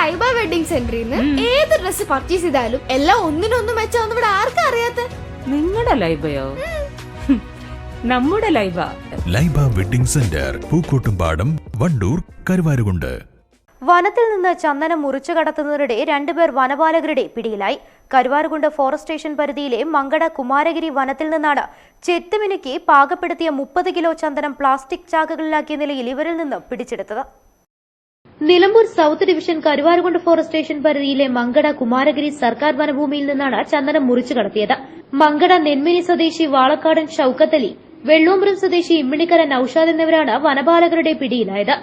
Laiba wedding സെന്ററിൽ നിന്ന് ഏത് ഡ്രസ് പർച്ചേസ് ചെയ്താലും എല്ലാം ഒന്നിനൊന്നും മെച്ചാന്ന് ഇവിടെ ആർക്കും അറിയാത്ത? നിങ്ങളുടെ ലൈബയോ? നമ്മുടെ Laiba. Laiba wedding centre Pookkottumpadam Wandoor Karuvarakundu. വനത്തിൽ നിന്ന് ചന്ദനം മുറിച്ചു കടത്തുന്നതിനിടെ രണ്ടുപേർ വനപാലകരുടെ പിടിയിലായി. കരുവാരുകുണ്ട് ഫോറസ്റ്റ് സ്റ്റേഷൻ പരിധിയിലെ മങ്കട കുമാരഗിരി വനത്തിൽ നിന്നാണ് ചെത്തുമിനുക്കി പാകപ്പെടുത്തിയ മുപ്പത് കിലോ ചന്ദനം പ്ലാസ്റ്റിക് ചാക്കുകളിലാക്കിയ നിലയിൽ ഇവരിൽ നിന്ന് പിടിച്ചെടുത്തത്. Nilambur south division Karuvarakundu forest station പരിധിയിലെ മങ്കട കുമാരഗിരി സർക്കാർ വനഭൂമിയിൽ നിന്നാണ് ചന്ദനം മുറിച്ചു കടത്തിയത്. മങ്കട നെന്മിനി സ്വദേശി വാളക്കാടൻ ഷൌക്കത്തലി വെള്ളൂമ്പുരം സ്വദേശി ഇമ്മിണിക്കര നൌഷാദ് എന്നിവരാണ് വനപാലകരുടെ പിടിയിലായത്.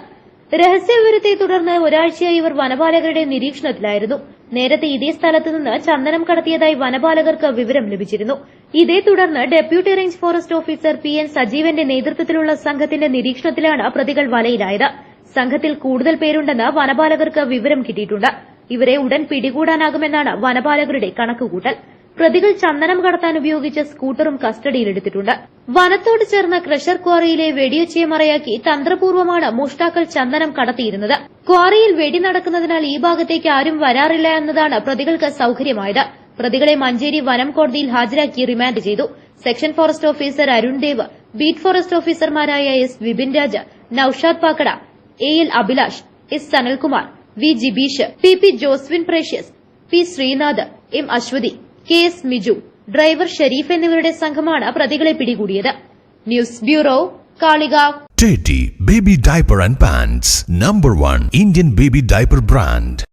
രഹസ്യവിവരത്തെ തുടർന്ന് ഒരാഴ്ചയായി ഇവർ വനപാലകരുടെ നിരീക്ഷണത്തിലായിരുന്നു. നേരത്തെ ഇതേ സ്ഥലത്ത് നിന്ന് ചന്ദനം കടത്തിയതായി വനപാലകർക്ക് വിവരം ലഭിച്ചിരുന്നു. ഇതേ തുടർന്ന് deputy range forest officer P N സജീവന്റെ നേതൃത്വത്തിലുള്ള സംഘത്തിന്റെ നിരീക്ഷണത്തിലാണ് പ്രതികൾ വലയിലായത്. സംഘത്തിൽ കൂടുതൽ പേരുണ്ടെന്ന് വനപാലകർക്ക് വിവരം കിട്ടിയിട്ടുണ്ട്. ഇവരെ ഉടൻ പിടികൂടാനാകുമെന്നാണ് വനപാലകരുടെ കണക്കുകൂട്ടൽ. പ്രതികൾ ചന്ദനം കടത്താൻ ഉപയോഗിച്ച സ്കൂട്ടറും കസ്റ്റഡിയിലെടുത്തിട്ടുണ്ട്. വനത്തോട് ചേർന്ന ക്രഷർ ക്വാറിയിലെ വെടിയൊച്ചയെ മറയാക്കി തന്ത്രപൂർവമാണ് മോഷ്ടാക്കൾ ചന്ദനം കടത്തിയിരുന്നത്. ക്വാറിയിൽ വെടി നടക്കുന്നതിനാൽ ഈ ഭാഗത്തേക്ക് ആരും വരാറില്ല എന്നതാണ് പ്രതികൾക്ക് സൌകര്യമായത്. പ്രതികളെ മഞ്ചേരി വനം കോടതിയിൽ ഹാജരാക്കി റിമാൻഡ് ചെയ്തു. Section forest officer Arundev beat forest ഓഫീസർമാരായ S Vipin Raja Noushad Pakkada A L Abhilash S Sanalkumar V Jibeesh P P Joswin Precious P Sreenath M Aswathy K S Miju driver Sherif എന്നിവരുടെ സംഘമാണ് പ്രതികളെ പിടികൂടിയത്. News bureau Kalikavu. Teddy Baby Diaper and Pants. Number one Indian baby diaper brand.